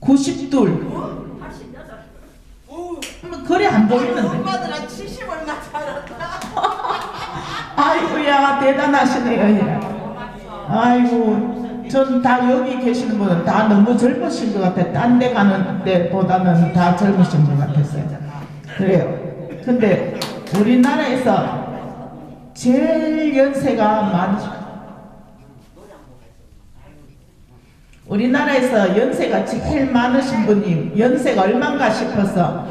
92. 오, 뭐 그래 안 보이는데. 한70 얼마 살았다. 아이고야 대단하시네요. 예. 아이고 전 다 여기 계시는 분은 다 너무 젊으신 것 같아. 딴데 가는 데보다는 다 젊으신 것 같았어요. 그래요. 근데 우리나라에서 제일 연세가 많 우리나라에서 연세가 제일 많으신 분이 연세가 얼마인가 싶어서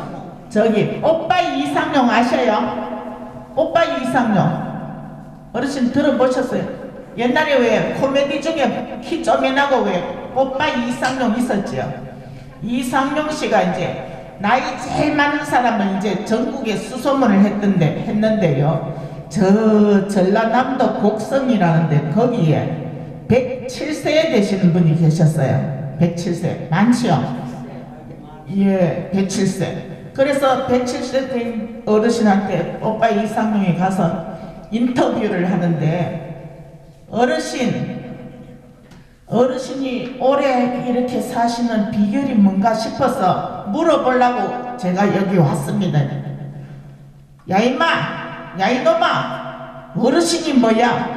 저기 오빠 이상용 아셔요? 오빠 이상용 어르신 들어보셨어요? 옛날에 왜 코미디 중에 키 쪼매나고 왜 오빠 이상용 있었죠? 이상용 씨가 이제 나이 제일 많은 사람을 이제 전국에 수소문을 했던데 했는데요. 저 전라남도 곡성이라는데 거기에 107세 되시는 분이 계셨어요. 107세 많지요? 예, 107세. 그래서 107세 된 어르신한테 오빠 이상용이 가서 인터뷰를 하는데 어르신 어르신이 오래 이렇게 사시는 비결이 뭔가 싶어서 물어보려고 제가 여기 왔습니다. 야 임마, 야 이놈아, 어르신이 뭐야?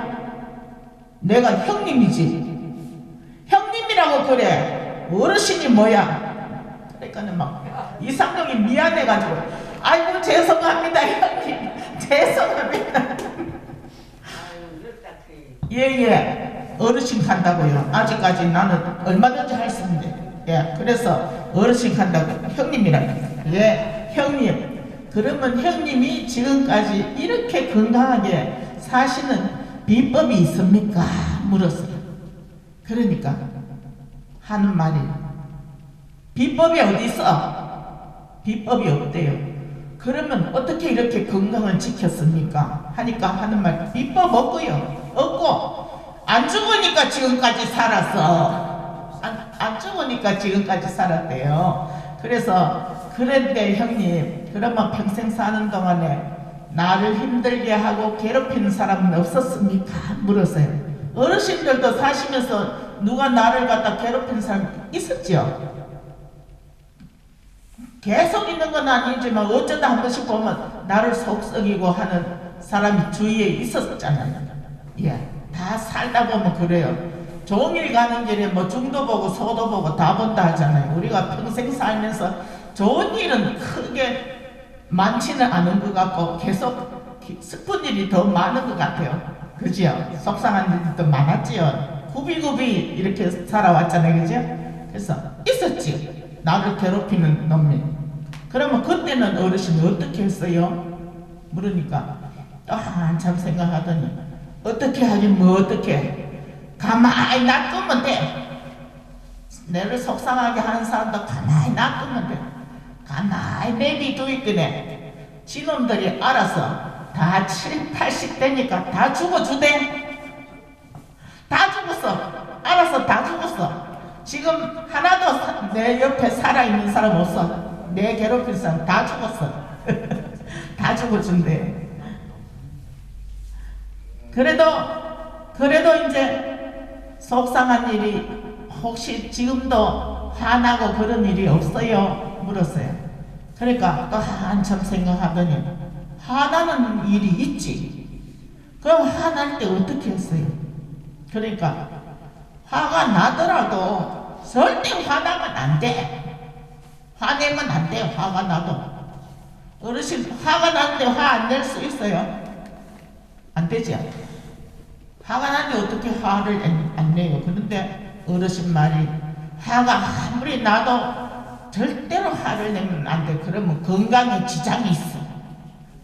내가 형님이지. 형님이라고 그래. 어르신이 뭐야? 그러니까는 막 이상형이 미안해가지고 아이고 죄송합니다 형님 죄송합니다. 예예 어르신 간다고요. 아직까지 나는 얼마든지 할 수 있는데 예 그래서 어르신 간다고 형님이라 예 형님 그러면 형님이 지금까지 이렇게 건강하게 사시는 비법이 있습니까? 물었어요. 그러니까 하는 말이 비법이 어디 있어? 비법이 없대요. 그러면 어떻게 이렇게 건강을 지켰습니까? 하니까 하는 말 비법 없고요. 없고 안 죽으니까 지금까지 살았어. 안, 안 죽으니까 지금까지 살았대요. 그래서 그런데 형님 그러면 평생 사는 동안에 나를 힘들게 하고 괴롭히는 사람은 없었습니까? 물었어요. 어르신들도 사시면서 누가 나를 갖다 괴롭히는 사람 있었죠? 계속 있는 건 아니지만 어쩌다 한 번씩 보면 나를 속썩이고 하는 사람이 주위에 있었잖아요. 예, 다 살다 보면 그래요. 종일 가는 길에 뭐 중도 보고 소도 보고 다 본다 하잖아요. 우리가 평생 살면서 좋은 일은 크게 많지는 않은 것 같고 계속 기- 슬픈 일이 더 많은 것 같아요. 그지요? 속상한 일이 더 많았지요. 구비구비 이렇게 살아왔잖아요. 그죠? 그래서 있었지. 나를 괴롭히는 놈이. 그러면 그때는 어르신이 어떻게 했어요? 물으니까 또 한참 생각하더니 어떻게 하긴 뭐 어떻게 가만히 놔두면 돼. 내를 속상하게 하는 사람도 가만히 놔두면 돼. 가만히 내비두 있더니 지놈들이 알아서 다 7, 80 되니까 다 죽어주대. 다 죽었어. 알아서 다 죽었어. 지금 하나도 사- 내 옆에 살아있는 사람 없어. 내 괴롭힐 사람 다 죽었어. 다 죽어준대. 그래도, 그래도 이제 속상한 일이 혹시 지금도 화나고 그런 일이 없어요? 물었어요. 그러니까 또 한참 생각하더니 화나는 일이 있지. 그럼 화날 때 어떻게 했어요? 그러니까 화가 나더라도 절대 화나면 안 돼. 화내면 안 돼. 화가 나도. 어르신 화가 나는데 화 안 낼 수 있어요? 안 되죠. 화가 나는데 어떻게 화를 안, 안 내요? 그런데 어르신 말이 화가 아무리 나도 절대로 화를 내면 안 돼. 그러면 건강에 지장이 있어.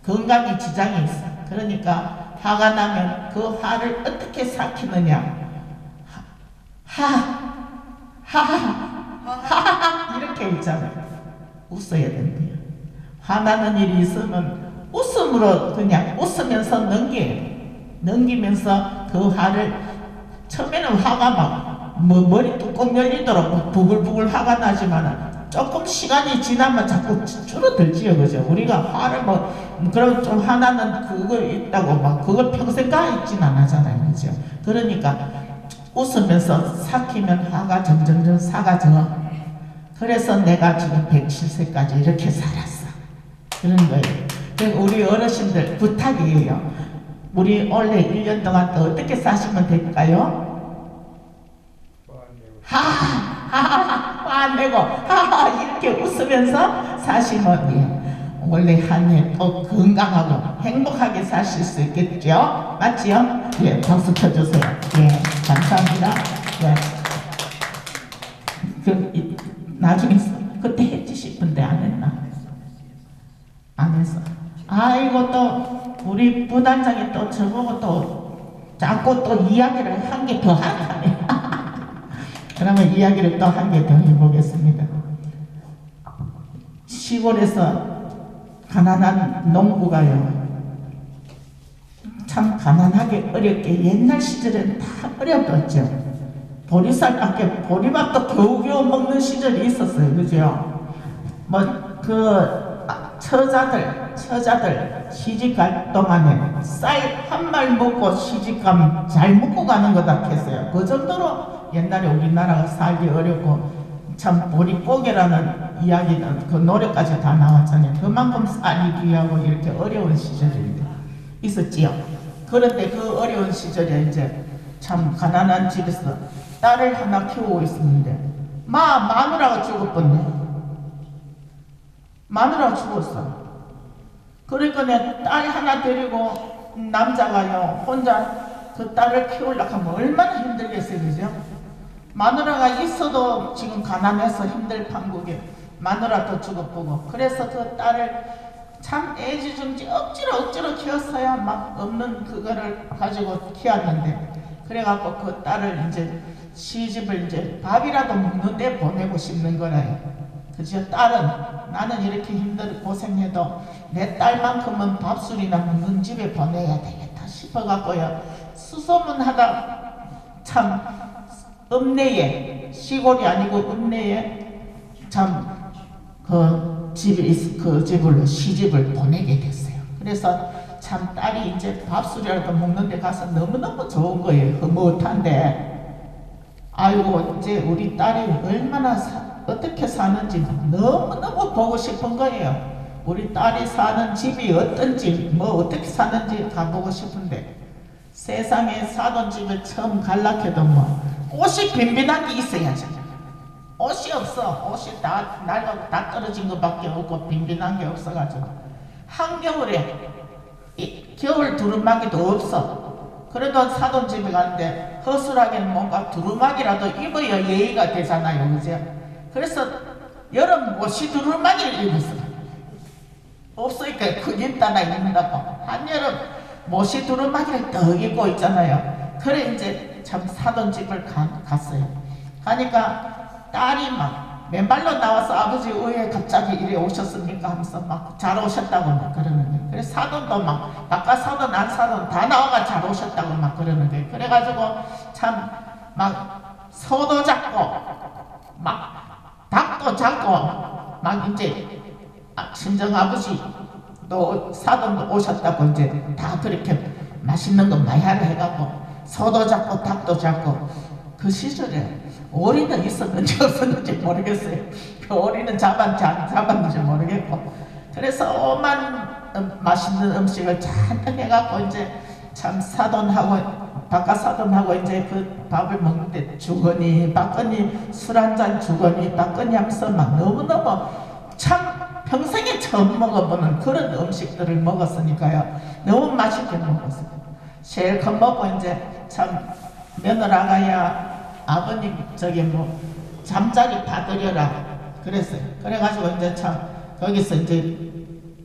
건강에 지장이 있어. 그러니까 화가 나면 그 화를 어떻게 삭히느냐? 하, 하, 하, 하, 이렇게 있잖아요. 웃어야 된대요. 화나는 일이 있으면 웃음으로 그냥 웃으면서 넘겨요. 넘기면서 그 화를 처음에는 화가 막 뭐 머리 뚜껑 열리도록 막 부글부글 화가 나지만 조금 시간이 지나면 자꾸 줄어들지요, 그죠? 우리가 화를 뭐 그런 좀 화나는 그거 있다고 막 그걸 평생 가 있진 않잖아요, 그죠? 그러니까 웃으면서 삭히면 화가 점점점 사가져. 그래서 내가 지금 107세까지 이렇게 살았어. 그런 거예요. 그리고 우리 어르신들 부탁이에요. 우리 원래 1년 동안 또 어떻게 사시면 될까요? 하하하하 안 내고 하하 이렇게 웃으면서 사시면 예, 원래 한해또 건강하고 행복하게 사실 수 있겠죠? 맞지요? 예, 박수 쳐주세요. 예, 감사합니다. 예. 그 이, 나중에 그때 했지 싶은데 안 했나? 안 했어. 아이고 또 우리 부단장이 또 저보고 또 자꾸 또 이야기를 한개더 하네. 그러면 이야기를 또 한 개 더 해보겠습니다. 시골에서 가난한 농부가요. 참 가난하게 어렵게 옛날 시절엔 다 어려웠죠. 보리쌀 밖에 보리밥도 겨우겨우 먹는 시절이 있었어요. 그죠? 뭐 그 처자들 처자들 시집 갈 동안에 쌀 한 말 먹고 시집감 잘 먹고 가는 거다 했어요. 그 정도로 옛날에 우리나라가 살기 어렵고 참 보리뽀개라는 이야기는 그 노래까지 다 나왔잖아요. 그만큼 쌀이 귀하고 이렇게 어려운 시절이 있었지요. 그런데 그 어려운 시절에 이제 참 가난한 집에서 딸을 하나 키우고 있었는데 마 마누라가 죽었던데 마누라가 죽었어. 그러니까 내 딸 하나 데리고 남자가요 혼자 그 딸을 키우려고 하면 얼마나 힘들겠어요, 그죠? 마누라가 있어도 지금 가난해서 힘들 판국에 마누라도 죽어보고 그래서 그 딸을 참 애지중지 억지로 억지로 키웠어야 막 없는 그거를 가지고 키웠는데 그래갖고 그 딸을 이제 시집을 이제 밥이라도 먹는데 보내고 싶는 거라요. 그죠? 딸은 나는 이렇게 힘들고 고생해도 내 딸만큼은 밥술이나 먹는 집에 보내야 되겠다 싶어갖고요. 수소문하다 참 읍내에 시골이 아니고 읍내에 참그 집이 있- 그 집을 시집을 보내게 됐어요. 그래서 참 딸이 이제 밥술이라도 먹는데 가서 너무너무 좋은 거예요. 흐뭇한데 아이고 이제 우리 딸이 얼마나 사, 어떻게 사는지 너무너무 보고 싶은 거예요. 우리 딸이 사는 집이 어떤지 뭐 어떻게 사는지 가보고 싶은데 세상에 사던 집에 처음 갈락해도 뭐 옷이 빈빈한 게 있어야지. 옷이 없어. 옷이 다 날고 다 떨어진 것밖에 없고 빈빈한 게 없어가지고 한겨울에 이 겨울 두루마기도 없어. 그래도 사돈 집에 가는데 허술하게는 뭔가 두루마기라도 입어야 예의가 되잖아요, 그죠? 그래서 여름 옷이 두루마기를 입었어. 없으니까 그집 따나 입는다고 한여름 못이 두루마기를 더 입고 있잖아요. 그래 이제 참 사돈 집을 가, 갔어요. 가니까 딸이 막 맨발로 나와서 아버지 의에 갑자기 이래 오셨습니까 하면서 막 잘 오셨다고 막 그러는 거예요. 그래서 사돈도 막 바깥 사돈 안 사돈 다 나와가 잘 오셨다고 막 그러는 거예요. 그래가지고 참 막 소도 잡고 막 닭도 잡고 막 이제 아, 친정 아버지도 사돈도 오셨다고 이제 다 그렇게 맛있는 거 마야를 해갖고 소도 잡고 닭도 잡고 그 시절에 오리는 있었는지 없었는지 모르겠어요. 그 오리는 잡았는지 안 잡았는지 모르겠고 그래서 오만 음, 맛있는 음식을 잔뜩 해갖고 이제 참 사돈하고 바깥 사돈하고 이제 그 밥을 먹는데 주거니 받거니 술 한 잔 주거니 받거니 하면서 막 너무너무 참 평생에 처음 먹어보는 그런 음식들을 먹었으니까요. 너무 맛있게 먹었어요. 실컷 먹고 이제 참 며느라가야 아버님 저기 뭐 잠자리 받으려라 그랬어요. 그래가지고 이제 참 거기서 이제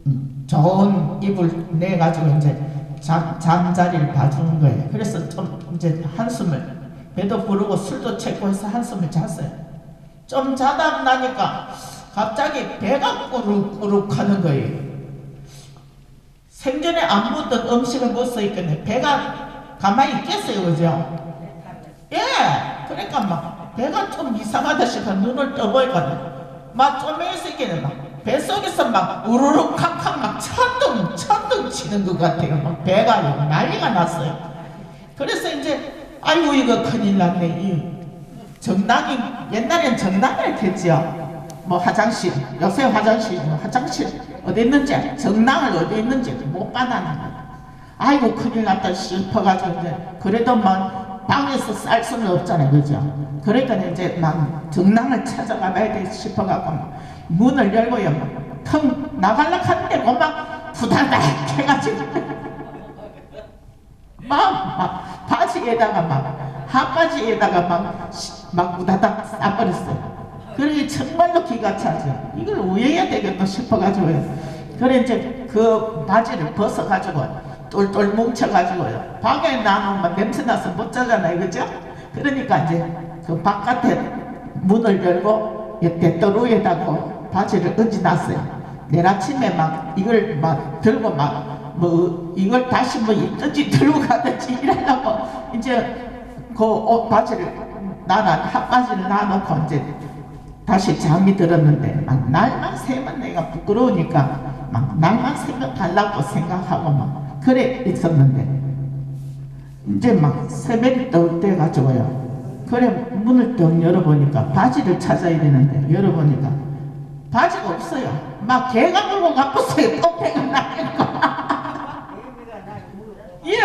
음, 좋은 이불 내 가지고 이제 잠, 잠자리를 봐주는 거예요. 그래서 좀 이제 한숨을 배도 부르고 술도 채고 해서 한숨을 잤어요. 좀 자다 나니까 갑자기 배가 꾸룩꾸룩 하는 거예요. 생전에 안 먹던 음식을 먹으니까 배가 가만히 있겠어요, 그죠? 예, 그러니까 막 배가 좀 이상하다 싶어 눈을 떠보니까 막좀 있을게는 막 뱃속에서 막 우르르 칵칵 막 천둥 천둥 치는 것 같아요. 막 배가 난리가 났어요. 그래서 이제 아이고 이거 큰일 났네. 이 정당이 옛날엔 정당을 했지요. 뭐 화장실 요새 화장실 뭐 화장실 어디 있는지 정당을 어디 있는지 못 거야. 아이고 큰일 났다 싶어가지고 그래도 막 방에서 쌀 수는 없잖아요 그죠 그러니까 이제 막 정당을 찾아가 봐야 돼막 문을 열고요 막텅 나갈라 하는데 막 부다닥 해가지고 막, 막 바지에다가 막 하바지에다가 막, 시- 막 우다닥 싸버렸어요. 그러니 정말로 기가 차죠. 이걸 왜 해야 되겠다 싶어가지고요. 그래 이제 그 바지를 벗어가지고 똘똘 뭉쳐가지고요. 방에 나누면 냄새 나서 못 자잖아요, 그죠? 그러니까 이제 그 바깥에 문을 열고 대떨 위에다가 바지를 얹어놨어요. 내일 아침에 막 이걸 막 들고 막 뭐 이걸 다시 뭐 입든지 들고 가든지 이러려고 이제 그 옷 바지를 나나 핫바지를 놔놓고 이제 다시 잠이 들었는데 막 날만 새면 내가 부끄러우니까 막 날만 생각하려고 생각하고 막 그래 있었는데 이제 막 새벽이 떠올 때 가지고요. 그래 문을 딱 열어보니까 바지를 찾아야 되는데 열어보니까 바지가 없어요. 막 개가 물고 가pos어요. 똥배가 나니까. 예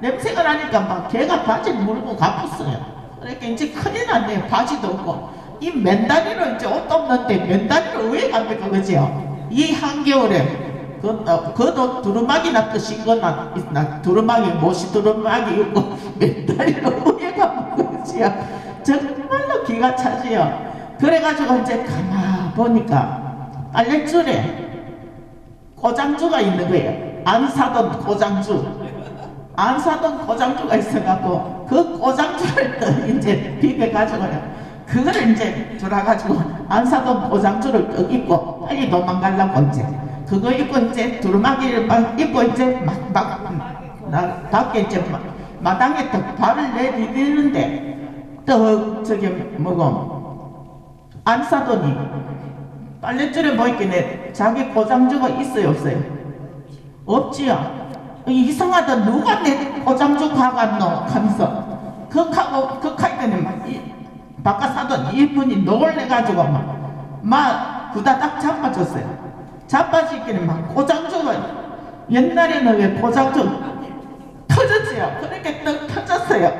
냄새가 나니까 막 개가 바지를 물고 가pos어요. 그러니까 이제 큰일 났네요 바지도 없고. 이 맨다리로 이제 옷도 없는데 맨다리로 왜 갑니까 그죠? 이 한겨울에 그, 어, 그도 두루마기나 뜨신 거나 있나 두루마기 못이 두루마기 있고 맨다리로 왜 가면 그지요 정말로 기가 차지요 그래가지고 이제 가만 보니까 빨래줄에 고장주가 있는 거예요. 안 사던 고장주. 안 사던 고장주가 있어갖고 그 고장주를 또 이제 비벼가지고요. 그거를 이제 들어가지고 안 사던 고장주를 또 입고 빨리 도망가려고 이제 그거 입고 이제 두루마기를 막 입고 이제 막 막 나 밖에 이제 마, 마당에 또 발을 내디디는데 또 저기 뭐고? 안 사더니 빨래줄에 뭐 있겠네 자기 고장주가 있어요 없어요? 없지요. 이상하다. 누가 내 고장주 가갔노? 하면서 극하고 극하니까 막 이, 바깥 사돈 이분이 놀래가지고 막, 막 구다닥 자빠졌어요 자빠지기는 막 고장주가 옛날에는 왜 고장주 터졌지요? 그렇게 떡 터졌어요.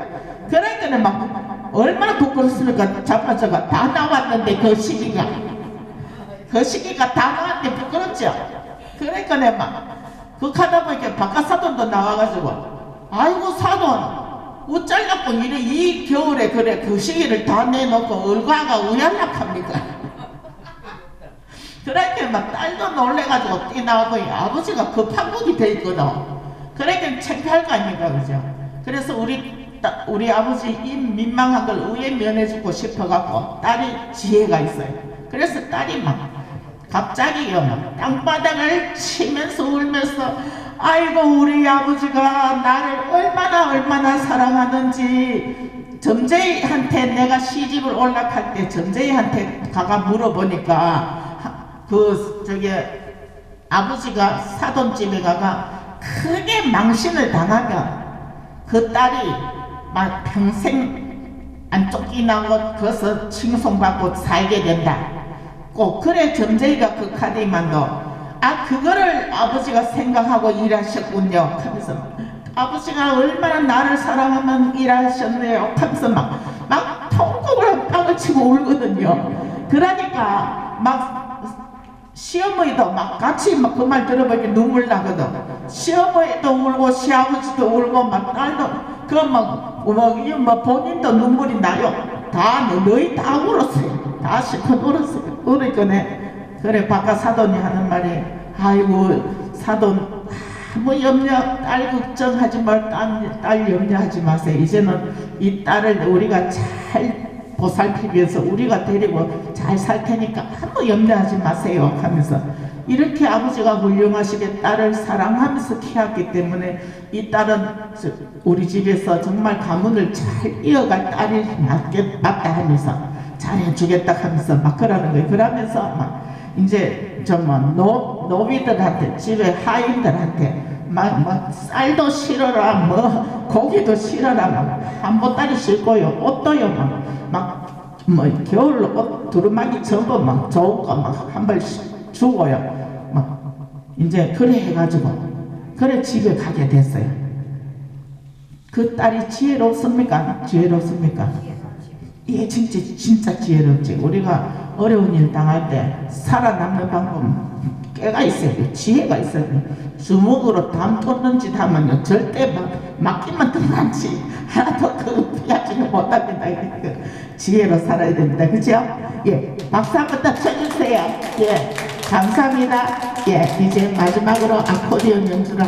그러니까 막 얼마나 부끄럽습니까? 자빠져가 다 나왔는데 그 시기가. 그 시기가 다 나왔는데 부끄럽죠? 그러니까 내막 그 하다 보니까 바깥 사돈도 나와가지고 아이고 사돈 어쩌려고 이래 이 겨울에 그래 그 시기를 다 내놓고 얼과가 우연락합니까 그러니까 막 딸도 놀래가지고 뛰나오고 아버지가 급한 곡이 돼 있거든 그러니까 창피할 거 아닙니까 그죠. 그래서 우리 따- 우리 아버지 이 민망한 걸 우에 면해주고 싶어갖고 딸이 지혜가 있어요. 그래서 딸이 막 갑자기요 막 땅바닥을 치면서 울면서 아이고 우리 아버지가 나를 얼마나 얼마나 사랑하는지. 점재이한테 내가 시집을 올라갈 때 점재이한테 가가 물어보니까 하- 그 저기 아버지가 사돈집에 가가 크게 망신을 당하면 그 딸이 막 평생 안 쫓기나고 거기서 칭송받고 살게 된다. 꼭 그래 점쟁이가 그 카드만도. 아 그거를 아버지가 생각하고 일하셨군요. 하면서 아버지가 얼마나 나를 사랑하면 일하셨네요. 하면서 막, 막 통곡을 땅을 치고 울거든요. 그러니까 막 시어머니도 막 같이 막 그 말 들어보니까 눈물 나거든. 시어머니도 울고 시아버지도 울고 막 딸도 그막 뭐, 이뭐 본인도 눈물이 나요. 다 너- 너희 다 울었어요. 다 실컷 울었어요. 그러니까 그래 바깥 사돈이 하는 말이 아이고 사돈 아무 염려 딸 걱정하지 말 딸, 딸 염려하지 마세요. 이제는 이 딸을 우리가 잘 보살피기 위해서 우리가 데리고 잘 살 테니까 아무 염려하지 마세요 하면서 이렇게 아버지가 훌륭하시게 딸을 사랑하면서 키웠기 때문에 이 딸은 저- 우리 집에서 정말 가문을 잘 이어갈 딸이 맞게, 맞다 하면서 잘해주겠다 하면서 막 그러는 거예요. 그러면서 막 이제 정말 노, 노비들한테 집에 하인들한테 막, 막 쌀도 실어라 뭐 고기도 실어라 막 한 보따리 싣고요. 옷도요 막, 막 뭐 겨울로 옷 두루마기 전부 막 좋은 거막한 벌씩 주고요. 막 이제 그래 해가지고 그래 집에 가게 됐어요. 그 딸이 지혜롭습니까? 지혜롭습니까? 예, 진짜 진짜 지혜롭지. 우리가 어려운 일 당할 때 살아남는 방법 깨가 있어야 돼. 지혜가 있어야 돼. 주먹으로 담짓 하면요 절대 막 맡기만 등만지 하나도 그 피하지는 못합니다. 그 지혜로 살아야 됩니다. 그죠? 예, 박수 한 번 더 쳐주세요. 예, 감사합니다. 예, 이제 마지막으로 아코디언 연주를.